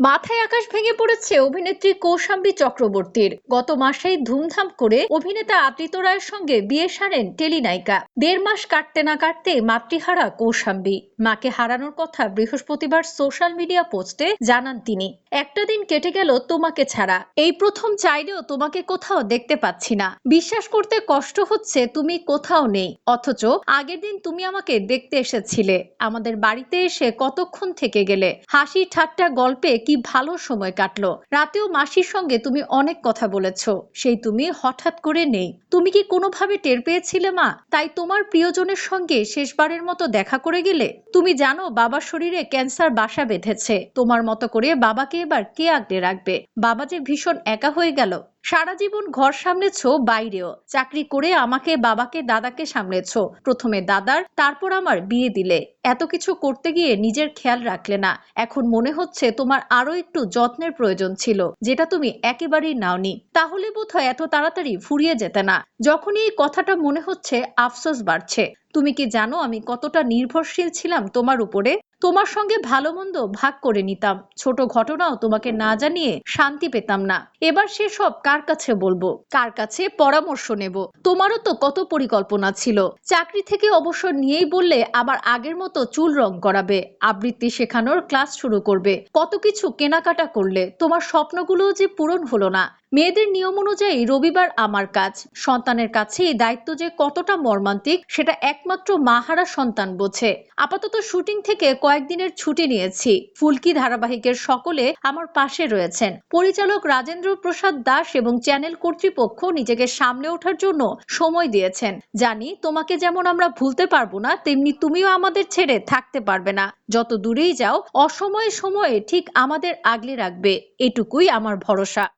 মাথায় আকাশ ভেঙে পড়েছে অভিনেত্রী কৌশাম্বী চক্রবর্তীর। গত মাসেই ধুমধাম করে অভিনেতা আদিত্য রায়ের সঙ্গে বিয়ে সারেন টেলিনায়িকা দেড় মাস কাটতে না কাটতে মাতৃহারা কৌশাম্বী। মাকে হারানোর কথা বৃহস্পতিবার সোশ্যাল মিডিয়া পোস্টে জানান তিনি। একটা দিন কেটে গেল তোমাকে ছাড়া। এই প্রথম চাইলেও তোমাকে কোথাও দেখতে পাচ্ছি না। বিশ্বাস করতে কষ্ট হচ্ছে তুমি কোথাও নেই। অথচ আগের দিন তুমি আমাকে দেখতে এসেছিলে। আমাদের বাড়িতে এসে কতক্ষণ থেকে গেলে? হাসি ঠাট্টা গল্পে কি ভালো সময় কাটলো? রাতেও মাসির সঙ্গে তুমি অনেক কথা বলেছ। সেই তুমি হঠাৎ করে নেই। তুমি কি কোনোভাবে টের পেয়েছিলে মা? তাই তোমার প্রিয়জনের সঙ্গে শেষবারের মতো দেখা করে গেলে? তুমি জানো বাবার শরীরে ক্যান্সার বাসা বেঁধেছে। তোমার মতো করে বাবাকে এবার কে আগলে রাখবে? বাবা যে ভীষণ একা হয়ে গেল সারা জীবন ঘর সামলেছ, বাইরেও। চাকরি করে আমাকে, বাবাকে, দাদাকে সামলেছ। প্রথমে দাদার, তারপর আমার বিয়ে দিলে। এত কিছু করতে গিয়ে নিজের খেয়াল রাখলে না। এখন মনে হচ্ছে তোমার আরও একটু যত্নের প্রয়োজন ছিল, যেটা তুমি একেবারেই নাওনি। তাহলে বোধহয় এত তাড়াতাড়ি ফুরিয়ে যেতে না। যখনই এই কথাটা মনে হচ্ছে, আফসোস বাড়ছে। তুমি কি জানো আমি কতটা নির্ভরশীল ছিলাম তোমার উপরে? তোমার সঙ্গে ভালো মন্দ ভাগ করে নিতাম। ছোট ঘটনাও তোমাকে না জানিয়ে শান্তি পেতাম না। এবার সেসব কার কাছে বলব? কার কাছে পরামর্শ নেব? তোমারও তো কত পরিকল্পনা ছিল। চাকরি থেকে অবসর নিয়েই বললে আবার আগের মতো চুল রং করাবে। আবৃত্তি শেখানোর ক্লাস শুরু করবে। কত কিছু কেনাকাটা করলে তোমার স্বপ্নগুলোও যে পূরণ হলো না। মেয়েদের নিয়ম অনুযায়ী রবিবার আমার কাজ। সন্তানের কাছে এই দায়িত্ব যে কতটা মর্মান্তিক, সেটা একমাত্র মাহারা সন্তান বোঝে। আপাতত শুটিং থেকে কয়েকদিনের ছুটি নিয়েছি। ফুলকি ধারাবাহিকের সকলে আমার পাশে রয়েছেন। পরিচালক রাজেন্দ্র প্রসাদ দাস এবং চ্যানেল কর্তৃপক্ষ নিজেকে সামলে ওঠার জন্য সময় দিয়েছেন। জানি তোমাকে যেমন আমরা ভুলতে পারব না, তেমনি তুমিও আমাদের ছেড়ে থাকতে পারবে না। যত দূরেই যাও, অসময়ে সময়ে ঠিক আমাদের আগলে রাখবে। এটুকুই আমার ভরসা।